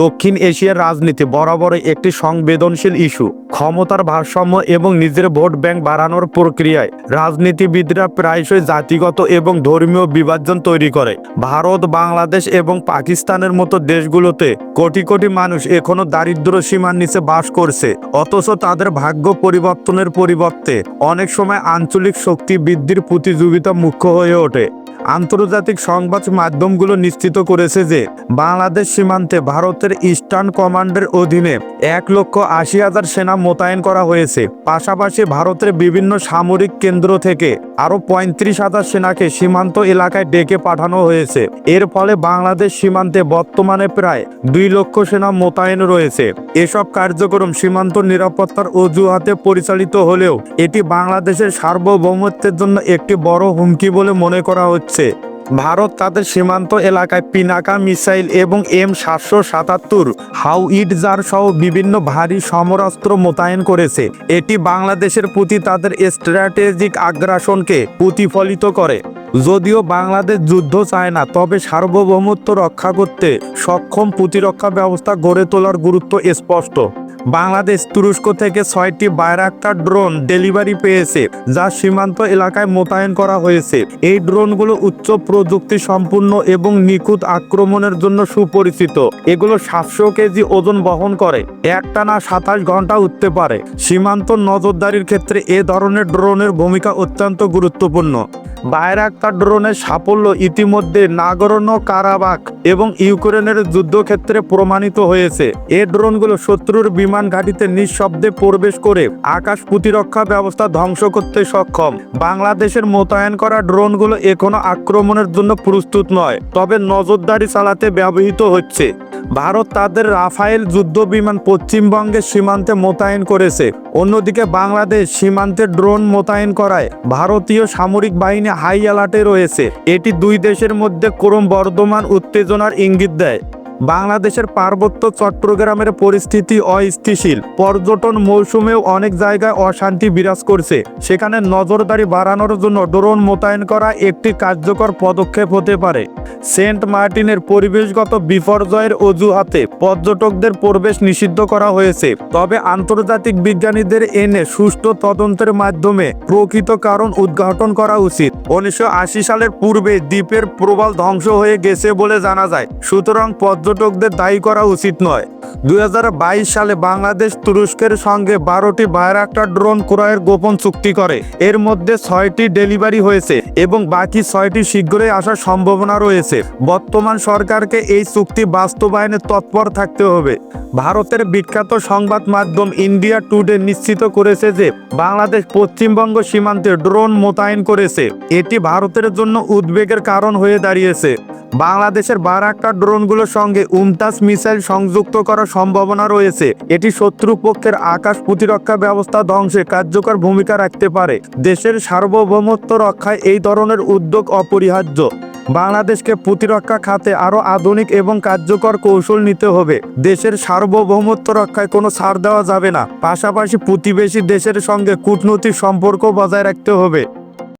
দক্ষিণ এশিয়ার রাজনীতি বরাবরই একটি সংবেদনশীল ইস্যু। ক্ষমতার ভারসাম্য এবং নিজের ভোট ব্যাংক বাড়ানোর প্রক্রিয়ায় রাজনীতিবিদরা প্রায়শই জাতিগত এবং ধর্মীয় বিভাজন তৈরি করে। ভারত, বাংলাদেশ এবং পাকিস্তানের মতো দেশগুলোতে কোটি কোটি মানুষ এখনও দারিদ্র সীমার নিচে বাস করছে। অথচ তাদের ভাগ্য পরিবর্তনের পরিবর্তে অনেক সময় আঞ্চলিক শক্তি বৃদ্ধির প্রতিযোগিতা মুখ্য হয়ে ওঠে। আন্তর্জাতিক সংবাদ মাধ্যমগুলো নিশ্চিত করেছে যে বাংলাদেশ সীমান্তে ভারতের ইস্টার্ন কমান্ডের অধীনে এক লক্ষ আশি হাজার সেনা মোতায়েন করা হয়েছে। পাশাপাশি ভারতের বিভিন্ন সামরিক কেন্দ্র থেকে আরও পঁয়ত্রিশ হাজার সেনাকে সীমান্ত এলাকায় ডেকে পাঠানো হয়েছে। এর ফলে বাংলাদেশ সীমান্তে বর্তমানে প্রায় দুই লক্ষ সেনা মোতায়েন রয়েছে। এসব কার্যক্রম সীমান্ত নিরাপত্তার অজুহাতে পরিচালিত হলেও এটি বাংলাদেশের সার্বভৌমত্বের জন্য একটি বড় হুমকি বলে মনে করা হচ্ছে। ভারত তাদের সীমান্ত এলাকায় পিনাকা মিসাইল এবং এম সাতশো সাতাত্তর হাউইটজার সহ বিভিন্ন ভারী সমরাস্ত্র মোতায়েন করেছে। এটি বাংলাদেশের প্রতি তাদের স্ট্র্যাটেজিক আগ্রাসনকে প্রতিফলিত করে। যদিও বাংলাদেশ যুদ্ধ চায় না, তবে সার্বভৌমত্ব রক্ষা করতে সক্ষম প্রতিরক্ষা ব্যবস্থা গড়ে তোলার গুরুত্ব স্পষ্ট। বাংলাদেশ তুরস্ক থেকে ছয়টি বাইরাক্তার ড্রোন ডেলিভারি পেয়েছে, যা সীমান্ত এলাকায় মোতায়েন করা হয়েছে। এই ড্রোনগুলো উচ্চ প্রযুক্তি সম্পূর্ণ এবং নিখুঁত আক্রমণের জন্য সুপরিচিত। এগুলো সাতশো কেজি ওজন বহন করে, একটানা সাতাশ ঘণ্টা উঠতে পারে। সীমান্ত নজরদারির ক্ষেত্রে এ ধরনের ড্রোনের ভূমিকা অত্যন্ত গুরুত্বপূর্ণ। বাইরাক্তার ড্রোনের সাফল্য ইতিমধ্যে নাগরনো কারাবাক এবং ইউক্রেনের যুদ্ধক্ষেত্রে প্রমাণিত হয়েছে। এ ড্রোনগুলো শত্রুর বিমান ঘাঁটিতে নিঃশব্দে প্রবেশ করে আকাশ প্রতিরক্ষা ব্যবস্থা ধ্বংস করতে সক্ষম। বাংলাদেশের মোতায়েন করা ড্রোনগুলো এখনও আক্রমণের জন্য প্রস্তুত নয়, তবে নজরদারি চালাতে ব্যবহৃত হচ্ছে। ভারত তাদের রাফায়েল যুদ্ধ বিমান পশ্চিমবঙ্গের সীমান্তে মোতায়েন করেছে। অন্যদিকে বাংলাদেশ সীমান্তে ড্রোন মোতায়েন করায় ভারতীয় সামরিক বাহিনী হাই অ্যালার্টে রয়েছে। এটি দুই দেশের মধ্যে ক্রমবর্ধমান উত্তেজনার ইঙ্গিত দেয়। বাংলাদেশের পার্বত্য চট্টগ্রামের পরিস্থিতি অস্থিতিশীল। পর্যটন মৌসুমেও অনেক জায়গায় অশান্তি বিরাজ করছে। সেখানে নজরদারি বাড়ানোর জন্য ড্রোন মোতায়েন করা একটি কার্যকর পদক্ষেপ হতে পারে। সেন্ট মার্টিনের পরিবেশগত বিপর্যয়ের অজুহাতে পর্যটকদের প্রবেশ নিষিদ্ধ করা হয়েছে। তবে আন্তর্জাতিক বিজ্ঞানীদের এনে সুষ্ঠু তদন্তের মাধ্যমে প্রকৃত কারণ উদ্ঘাটন করা উচিত। উনিশশো আশি সালের পূর্বে দ্বীপের প্রবাল ধ্বংস হয়ে গেছে বলে জানা যায়। সুতরাং পর্যটকদের দায়ী করা উচিত নয়। দুই সালে বাংলাদেশ তুরস্কের সঙ্গে বারোটি বাইরাক্টার ড্রোন ক্রয়ের গোপন চুক্তি করে। এর মধ্যে ছয়টি ডেলিভারি হয়েছে এবং বাকি ছয়টি শীঘ্রই আসার সম্ভাবনা রয়েছে। বর্তমান সরকারকে এই চুক্তি বাস্তবায়নে তৎপর থাকতে হবে। ভারতের বিখ্যাত সংবাদ মাধ্যম ইন্ডিয়া টুডে নিশ্চিত করেছে যে বাংলাদেশ পশ্চিমবঙ্গ সীমান্তে ড্রোন মোতায়েন করেছে। এটি ভারতের জন্য উদ্বেগের কারণ হয়ে দাঁড়িয়েছে। বাংলাদেশের বারাক্কা ড্রোনগুলোর সঙ্গে উমতাজ মিসাইল সংযুক্ত করার সম্ভাবনা রয়েছে। এটি শত্রু পক্ষের আকাশ প্রতিরক্ষা ব্যবস্থা ধ্বংসে কার্যকর ভূমিকা রাখতে পারে। দেশের সার্বভৌমত্ব রক্ষায় এই ধরনের উদ্যোগ অপরিহার্য। বাংলাদেশকে প্রতিরক্ষা খাতে আরও আধুনিক এবং কার্যকর কৌশল নিতে হবে। দেশের সার্বভৌমত্ব রক্ষায় কোনো ছাড় দেওয়া যাবে না। পাশাপাশি প্রতিবেশী দেশের সঙ্গে কূটনৈতিক সম্পর্ক বজায় রাখতে হবে।